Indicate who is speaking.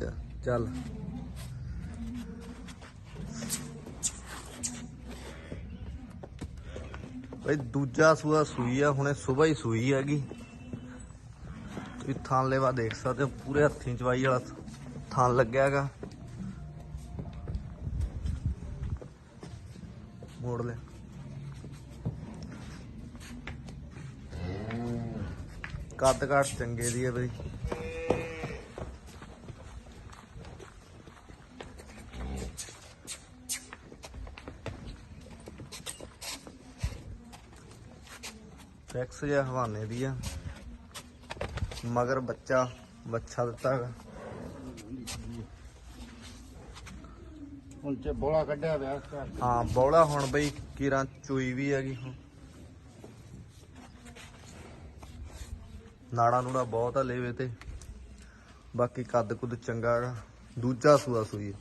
Speaker 1: ਚ- ਚੱਲ। ਬਈ ਦੂਜਾ ਸੂਆ ਸੂਈ ਆ, ਹੁਣੇ ਸਵੇਰ ਹੀ ਸੂਈ ਹੈਗੀ। ਤੁਸੀਂ ਥਾਂ ਲੈਵਾ ਦੇਖ ਸਕਦੇ ਹੋ, ਪੂਰੇ ਹੱਥੀਂ ਚਵਾਈ ਵਾਲਾ ਥਾਂ ਲੱਗਿਆ ਹੈਗਾ। ਮੋੜ ਲੈ। ਕੱਦ ਕਾਠ ਚੰਗੇ ਦੀ ਹੈ ਬਈ। ਟੈਕਸ ਜਿਹਾ ਹਵਾਨੇ ਦੀ ਆ। ਮਗਰ ਬੱਚਾ ਬੱਚਾ ਦਿੱਤਾ ਹੈਗਾ।
Speaker 2: ਹੁਣ ਬੋਲਾ ਕੱਢਿਆ ਵਿਆ
Speaker 1: ਹਾਂ ਬੌਲਾ ਹੁਣ ਬਈ ਕੀਰਾਂ ਚੂਈ ਵੀ ਹੈਗੀ ਹੁਣ। ਨਾੜਾ ਨੂੜਾ ਬਹੁਤ ਆ ਲੇਵੇ ਤੇ। ਬਾਕੀ ਕੱਦ ਕੁੱਦ ਚੰਗਾ ਹੈਗਾ। ਦੂਜਾ ਸੂਆ ਸੂਈ।